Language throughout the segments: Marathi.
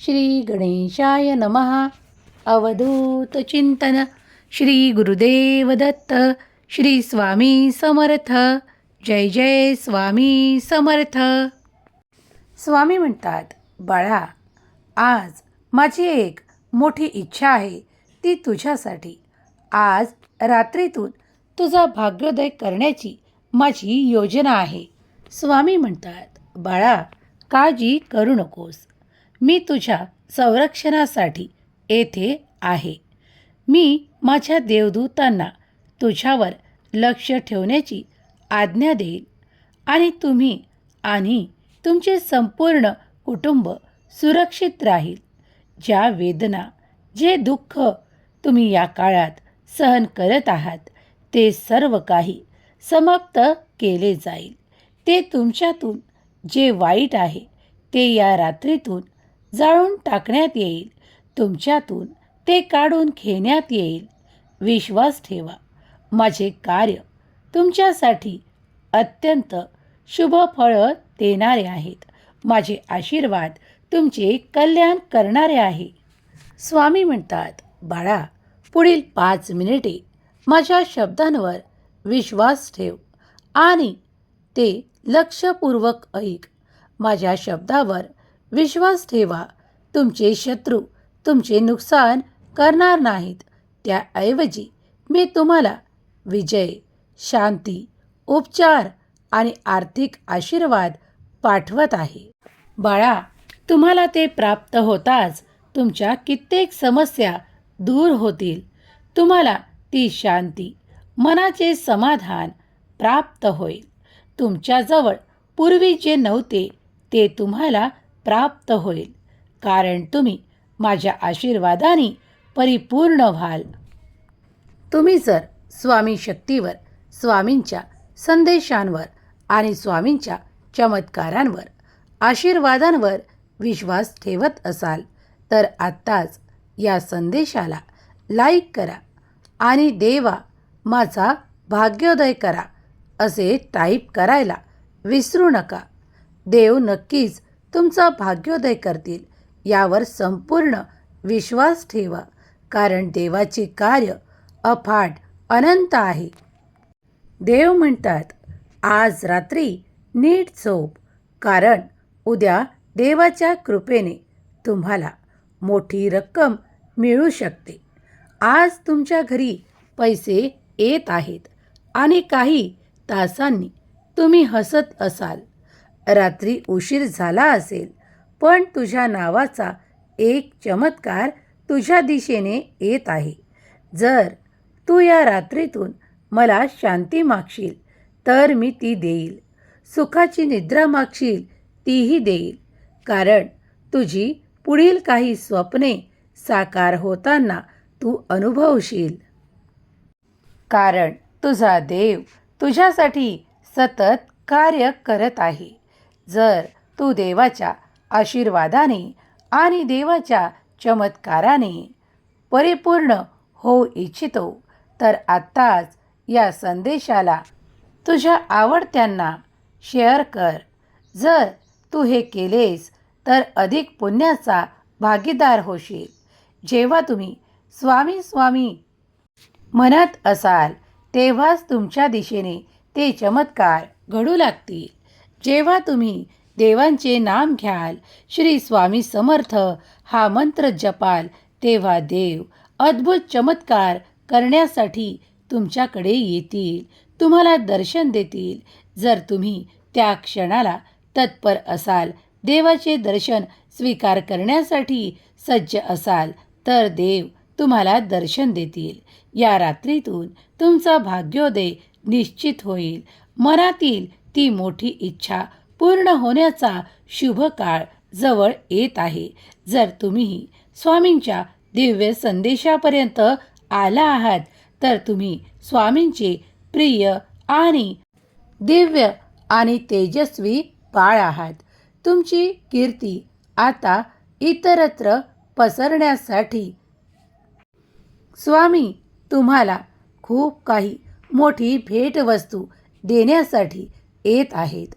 श्री गणेशाय नमः। अवधूत चिंतन। श्री गुरुदेव दत्त। श्री स्वामी समर्थ। जय जय स्वामी समर्थ। स्वामी म्हणतात बाळा आज माझी एक मोठी इच्छा आहे ती तुझ्यासाठी. आज रात्रीतून तुझा भाग्योदय करण्याची माझी योजना आहे. स्वामी म्हणतात बाळा काळजी करू नकोस. मी तुझ्या संरक्षणासाठी येथे आहे. मी माझ्या देवदूतांना तुझ्यावर लक्ष ठेवण्याची आज्ञा देईल आणि तुम्ही आणि तुमचे संपूर्ण कुटुंब सुरक्षित राहील. ज्या वेदना जे दुःख तुम्ही या काळात सहन करत आहात ते सर्व काही समाप्त केले जाईल. ते तुमच्यातून जे वाईट आहे ते या रात्रीतून जाळून टाकण्यात येईल. तुमच्यातून ते काढून घेण्यात येईल. विश्वास ठेवा. माझे कार्य तुमच्यासाठी अत्यंत शुभ फळं देणारे आहेत. माझे आशीर्वाद तुमचे कल्याण करणारे आहे. स्वामी म्हणतात बाळा पुढील पाच मिनिटे माझ्या शब्दांवर विश्वास ठेव आणि ते लक्षपूर्वक ऐक. माझ्या शब्दावर विश्वास ठेवा. तुमचे शत्रू तुमचे नुकसान करणार नाहीत. त्याऐवजी मी तुम्हाला विजय शांती उपचार आणि आर्थिक आशीर्वाद पाठवत आहे. बाळा तुम्हाला ते प्राप्त होताच तुमच्या कित्येक समस्या दूर होतील. तुम्हाला ती शांती मनाचे समाधान प्राप्त होईल. तुमच्याजवळ पूर्वी जे नव्हते ते तुम्हाला प्राप्त होईल. कारण तुम्ही माझ्या आशीर्वादाने परिपूर्ण व्हाल. तुम्ही जर स्वामी शक्तीवर स्वामींच्या संदेशांवर आणि स्वामींच्या चमत्कारांवर आशीर्वादांवर विश्वास ठेवत असाल तर आत्ताच या संदेशाला लाईक करा आणि देवा माझा भाग्योदय करा असे टाईप करायला विसरू नका. देव नक्कीच तुमचा भाग्योदय करतील. यावर संपूर्ण विश्वास ठेवा कारण देवाचे कार्य अफाट अनंत आहे. देव म्हणतात आज रात्री नीट झोप कारण उद्या देवाच्या कृपेने तुम्हाला मोठी रक्कम मिळू शकते. आज तुमच्या घरी पैसे येत आहेत आणि काही तासांनी तुम्ही हसत असाल. रात्री उशीर झाला असेल. पण तुझ्या नावाचा एक चमत्कार तुझ्या दिशेने येत आहे. जर तू या रात्रीतून मला शांती मागशील तर मी ती देईल. सुखाची निद्रा मागशील तीही देईल. कारण तुझी पुढील काही स्वप्ने साकार होताना तू अनुभवशील. कारण तुझा देव तुझ्यासाठी सतत कार्य करत आहे. जर तू देवाच्या आशीर्वादाने आणि देवाच्या चमत्काराने परिपूर्ण होऊ इच्छितो तर आत्ताच या संदेशाला तुझ्या आवडत्यांना शेअर कर. जर तू हे केलेस तर अधिक पुण्याचा भागीदार होशील. जेव्हा तुम्ही स्वामी स्वामी म्हणत असाल तेव्हाच तुमच्या दिशेने ते चमत्कार घडू लागतील. जेव्हा तुम्ही देवांचे नाम घ्याल श्री स्वामी समर्थ हा मंत्र जपाल तेव्हा देव अद्भुत चमत्कार करण्यासाठी तुमच्याकडे येतील तुम्हाला दर्शन देतील. जर तुम्ही त्या क्षणाला तत्पर असाल देवाचे दर्शन स्वीकार करण्यासाठी सज्ज असाल तर देव तुम्हाला दर्शन देतील. या रात्रीतून तुमचा भाग्योदय निश्चित होईल. मनातील ती मोठी इच्छा पूर्ण होण्याचा शुभ काळ जवळ येत आहे. जर तुम्ही स्वामींच्या दिव्य संदेशापर्यंत आला आहात तर तुम्ही स्वामींचे प्रिय आणि दिव्य आणि तेजस्वी बाळ आहात. तुमची कीर्ती आता इतरत्र पसरण्यासाठी. स्वामी तुम्हाला खूप काही मोठी भेटवस्तू देण्यासाठी येत आहेत.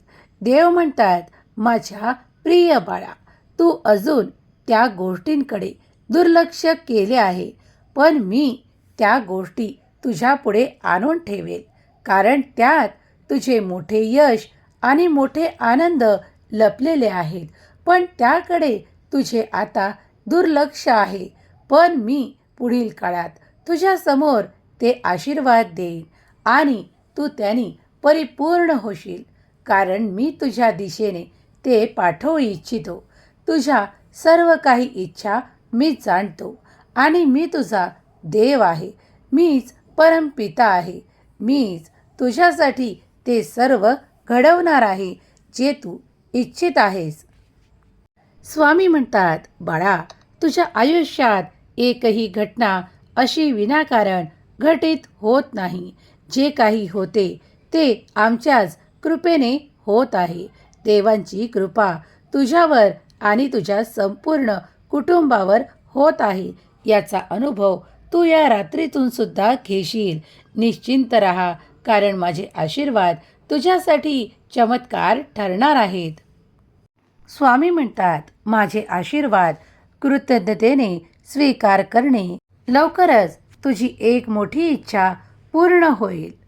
देव म्हणतात माझ्या प्रिय बाळा तू अजून त्या गोष्टींकडे दुर्लक्ष केले आहे पण मी त्या गोष्टी तुझ्यापुढे आणून ठेवेल कारण त्यात तुझे मोठे यश आणि मोठे आनंद लपलेले आहेत. पण त्याकडे तुझे आता दुर्लक्ष आहे पण मी पुढील काळात तुझ्यासमोर ते आशीर्वाद देईन आणि तू त्यांनी परिपूर्ण होशील. कारण मी तुझ्या दिशेने ते पाठवू इच्छितो. तुझ्या सर्व काही इच्छा मी जाणतो आणि मी तुझा देव आहे. मीच परमपिता आहे. मीच तुझ्यासाठी ते सर्व घडवणार आहे जे तू इच्छित आहेस. स्वामी म्हणतात बाळा तुझ्या आयुष्यात एकही घटना अशी विनाकारण घटित होत नाही. जे काही होते ते आमच्याच कृपेने होत आहे. देवांची कृपा तुझ्यावर आणि तुझ्या संपूर्ण कुटुंबावर होत आहे. याचा अनुभव तू या रात्रीतून सुद्धा घेशील. निश्चिंत राहा कारण माझे आशीर्वाद तुझ्यासाठी चमत्कार ठरणार आहेत. स्वामी म्हणतात माझे आशीर्वाद कृतज्ञतेने स्वीकार करणे. लवकरच तुझी एक मोठी इच्छा पूर्ण होईल.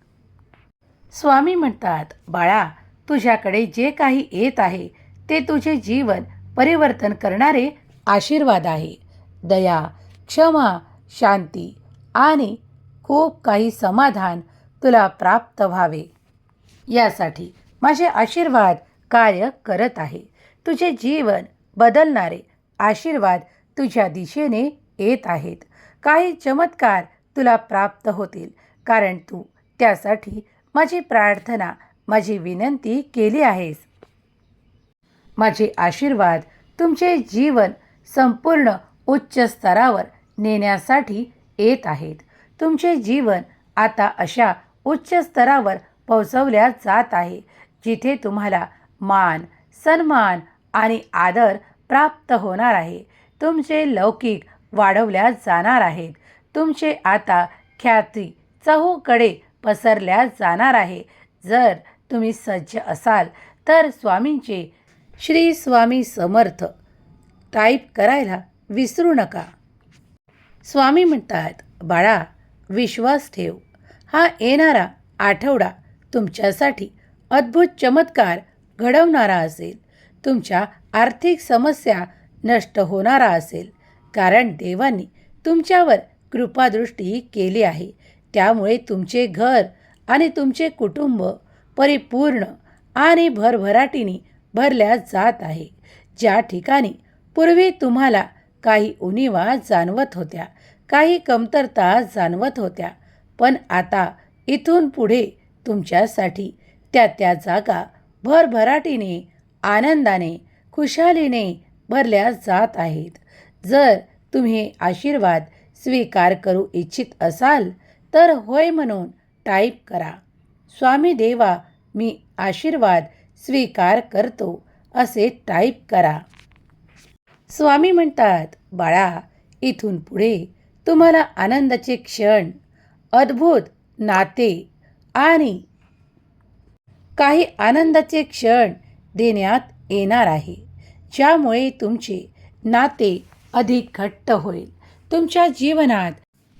स्वामी म्हणतात बाळा तुझ्याकडे जे काही येत आहे ते तुझे जीवन परिवर्तन करणारे आशीर्वाद आहे. दया क्षमा शांती आणि खूप काही समाधान तुला प्राप्त व्हावे. यासाठी माझे आशीर्वाद कार्य करत आहे. तुझे जीवन बदलणारे आशीर्वाद तुझ्या दिशेने येत आहेत. काही चमत्कार तुला प्राप्त होतील कारण तू त्यासाठी माझी प्रार्थना माझी विनंती केली आहेस. माझे आशीर्वाद तुमचे जीवन संपूर्ण उच्च स्तरावर नेण्यासाठी येत आहेत. तुमचे जीवन आता अशा उच्च स्तरावर पोहोचवल्या जात आहे जिथे तुम्हाला मान सन्मान आणि आदर प्राप्त होणार आहे. तुमचे लौकिक वाढवल्या जाणार आहेत. तुमचे आता ख्याती चहूकडे पसरल्या जाणार आहे. जर तुम्ही सज्ज असाल तर स्वामींचे श्री स्वामी समर्थ टाईप करायला विसरू नका. स्वामी म्हणतात बाळा विश्वास ठेव. हा येणारा आठवडा तुमच्यासाठी अद्भुत चमत्कार घडवणारा असेल. तुमच्या आर्थिक समस्या नष्ट होणारा असेल. कारण देवांनी तुमच्यावर कृपादृष्टी केली आहे. त्यामुळे तुमचे घर आणि तुमचे कुटुंब परिपूर्ण आणि भरभराटीने भरल्या जात आहे. ज्या ठिकाणी पूर्वी तुम्हाला काही उणिवा जाणवत होत्या काही कमतरता जाणवत होत्या पण आता इथून पुढे तुमच्यासाठी त्या त्या जागा भरभराटीने आनंदाने खुशालीने भरल्या जात आहेत. जर तुम्ही आशीर्वाद स्वीकार करू इच्छित असाल तर होय म्हणून टाईप करा. स्वामी देवा मी आशीर्वाद स्वीकार करतो असे टाईप करा. स्वामी म्हणतात बाळा इथून पुढे तुम्हाला आनंदाचे क्षण अद्भुत नाते आणि काही आनंदाचे क्षण देण्यात येणार आहे ज्यामुळे तुमचे नाते अधिक घट्ट होईल. तुमच्या जीवनात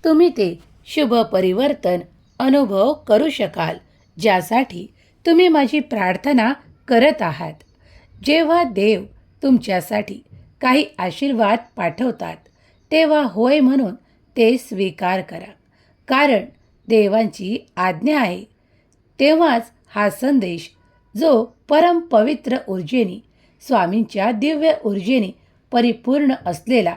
तुम्ही ते शुभ परिवर्तन अनुभव करू शकाल. ज्यासाठी तुम्ही माझी प्रार्थना करत आहात. जेव्हा देव तुमच्यासाठी काही आशीर्वाद पाठवतात तेव्हा होय म्हणून ते स्वीकार करा. कारण देवांची आज्ञा आहे. तेव्हाच हा संदेश जो परमपवित्र ऊर्जेनी ऊर्जेने स्वामींच्या दिव्य ऊर्जेने परिपूर्ण असलेला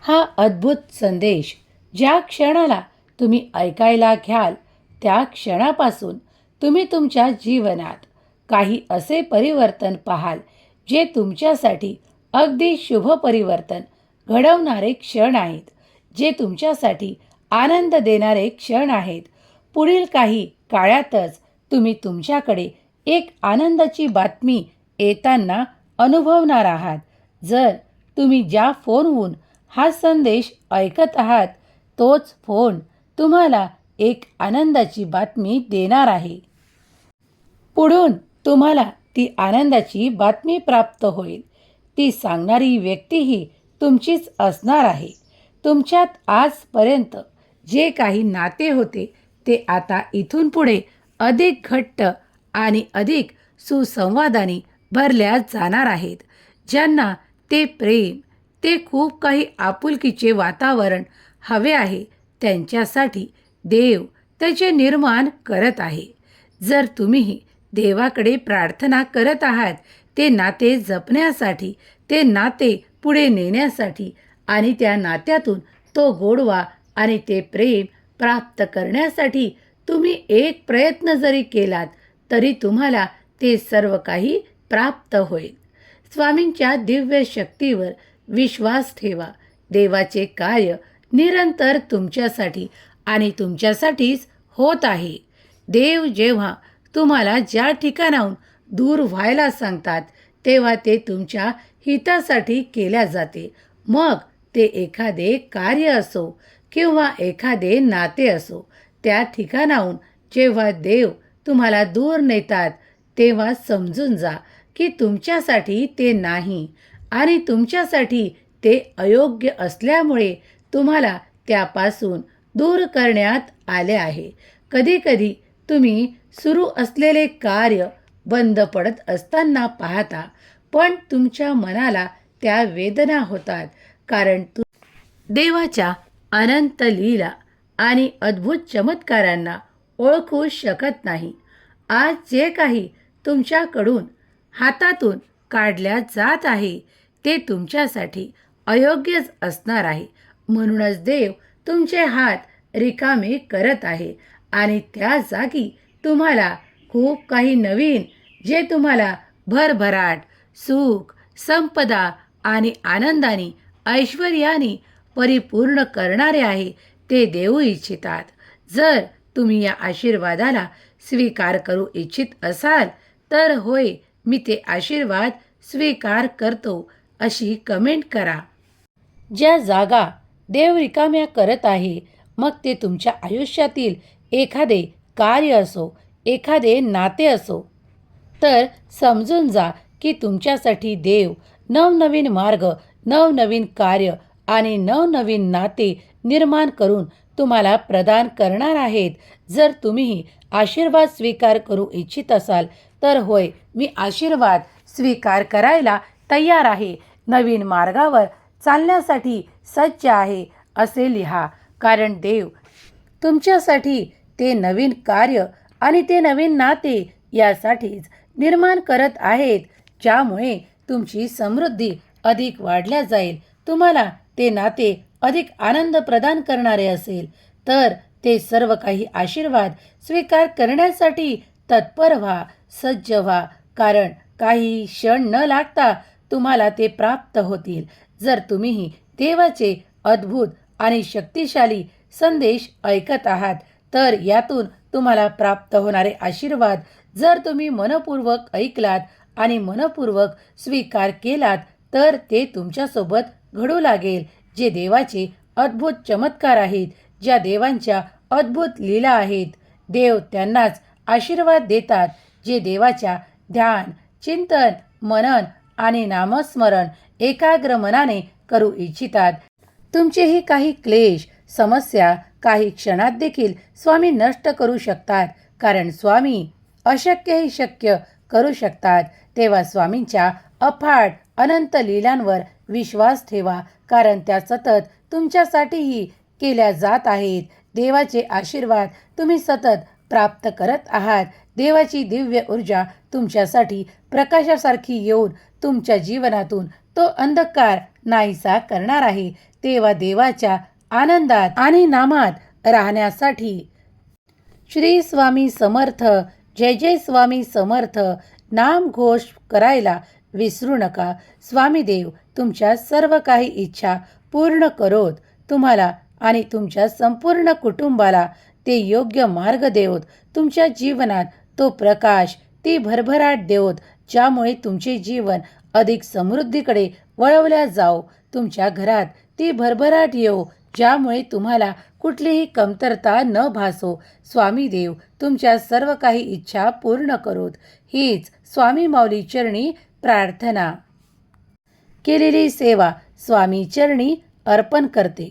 हा अद्भुत संदेश ज्या क्षणाला तुम्ही ऐकायला घ्याल त्या क्षणापासून तुम्ही तुमच्या जीवनात काही असे परिवर्तन पाहाल जे तुमच्यासाठी अगदी शुभ परिवर्तन घडवणारे क्षण आहेत जे तुमच्यासाठी आनंद देणारे क्षण आहेत. पुढील काही काळातच तुम्ही तुमच्याकडे एक आनंदाची बातमी येताना अनुभवणार आहात. जर तुम्ही ज्या फोनहून हा संदेश ऐकत आहात तोच फोन तुम्हाला एक आनंदाची बातमी देणार आहे. पुढून तुम्हाला ती आनंदाची बातमी प्राप्त होईल. ती सांगणारी व्यक्तीही तुमचीच असणार आहे. तुमच्यात आजपर्यंत जे काही नाते होते ते आता इथून पुढे अधिक घट्ट आणि अधिक सुसंवादाने भरल्या जाणार आहेत. ज्यांना ते प्रेम ते खूप काही आपुलकीचे वातावरण हवे आहे. त्यांच्यासाठी देव त्याचे निर्माण करत आहे. जर तुम्हीही देवाकडे प्रार्थना करत आहात ते नाते जपण्यासाठी ते नाते पुढे नेण्यासाठी आणि त्या नात्यातून तो गोडवा आणि ते प्रेम प्राप्त करण्यासाठी तुम्ही एक प्रयत्न जरी केलात तरी तुम्हाला ते सर्व काही प्राप्त होईल. स्वामींच्या दिव्य शक्तीवर विश्वास ठेवा. देवाचे कार्य निरंतर तुमच्यासाठी आणि तुमच्यासाठीच होत आहे. देव जेव्हा तुम्हाला ज्या ठिकाणाहून दूर व्हायला सांगतात तेव्हा ते तुमच्या हितासाठी केल्या जाते. मग ते एखादे कार्य असो किंवा एखादे नाते असो त्या ठिकाणाहून जेव्हा देव तुम्हाला दूर नेतात तेव्हा समजून जा की तुमच्यासाठी ते नाही आणि तुमच्यासाठी ते अयोग्य असल्यामुळे तुम्हाला त्यापासून दूर करण्यात आले आहे. कधीकधी तुम्ही सुरू असलेले कार्य बंद पडत असताना पाहता पण तुमच्या मनाला त्या वेदना होतात कारण तू देवाच्या अनंत लीला आणि अद्भुत चमत्कारांना ओळखू शकत नाही. आज जे काही तुमच्याकडून हातातून काढल्या जात आहे ते तुमच्यासाठी अयोग्यच असणार आहे. म्हणूनच देव तुमचे हात रिकामे करत आहे. आणि त्या जागी तुम्हाला खूप काही नवीन जे तुम्हाला भरभराट सुख संपदा आणि आनंदाने ऐश्वर्याने परिपूर्ण करणारे आहे ते देऊ इच्छितात. जर तुम्ही या आशीर्वादाला स्वीकार करू इच्छित असाल तर होय मी ते आशीर्वाद स्वीकार करतो अशी कमेंट करा. ज्या जागा देव रिकाम्या करत आहे. मग ते तुमच्या आयुष्यातील एखादे कार्य असो एखादे नाते असो. तर समजून जा की तुमच्यासाठी देव नवनवीन मार्ग नवनवीन कार्य आणि नवनवीन नाते निर्माण करून तुम्हाला प्रदान करणार आहेत. जर तुम्ही आशीर्वाद स्वीकार करू इच्छित असाल तर होय मी आशीर्वाद स्वीकार करायला तयार आहे. नवीन मार्गावर चालण्यासाठी सज्ज आहे असे लिहा. कारण देव तुमच्यासाठी ते नवीन कार्य आणि ते नवीन नाते यासाठीच निर्माण करत आहेत. ज्यामुळे तुमची समृद्धी अधिक वाढल्या जाईल. तुम्हाला ते नाते अधिक आनंद प्रदान करणारे असेल. तर ते सर्व काही आशीर्वाद स्वीकार करण्यासाठी तत्पर व्हा सज्ज व्हा. कारण काही क्षण न लागता तुम्हाला ते प्राप्त होतील. जर तुम्हीही देवाचे अद्भुत आणि शक्तिशाली संदेश ऐकत आहात तर यातून तुम्हाला प्राप्त होणारे आशीर्वाद जर तुम्ही मनपूर्वक ऐकलात आणि मनपूर्वक स्वीकार केलात तर ते तुमच्यासोबत घडू लागेल जे देवाचे अद्भुत चमत्कार आहेत ज्या देवांच्या अद्भुत लीला आहेत. देव त्यांनाच आशीर्वाद देतात जे देवाच्या ध्यान चिंतन मनन आणि नामस्मरण एकाग्र मनाने करू इच्छितात. तुमचेही काही क्लेश समस्या काही क्षणात देखील स्वामी नष्ट करू शकतात. कारण स्वामी अशक्यही शक्य करू शकतात. तेव्हा स्वामींच्या अफाट अनंत लीलांवर विश्वास ठेवा. कारण त्या सतत तुमच्यासाठीही केल्या जात आहेत. देवाचे आशीर्वाद तुम्ही सतत प्राप्त करत आहात. देवाची दिव्य ऊर्जा तुमच्यासाठी प्रकाशासारखी येऊन तुमच्या जीवनातून तो अंधकार नाहीसा करणार आहे. तेव्हा देवाच्या आनंदात आणि नामात राहण्यासाठी श्री स्वामी समर्थ जय जय स्वामी समर्थ नाम घोष करायला विसरू नका. स्वामी देव तुमच्या सर्व काही इच्छा पूर्ण करोत. तुम्हाला आणि तुमच्या संपूर्ण कुटुंबाला ते योग्य मार्ग देवत. तुमच्या जीवनात तो प्रकाश ती भरभराट देवत ज्यामुळे तुमचे जीवन अधिक समृद्धीकडे वळवल्या जाओ. तुमच्या घरात ती भरभराट येऊ ज्यामुळे तुम्हाला कुठलीही कमतरता न भासो. स्वामी देव तुमच्या सर्व काही इच्छा पूर्ण करोत. हीच स्वामी माऊली चरणी प्रार्थना. केलेली सेवा स्वामी चरणी अर्पण करते.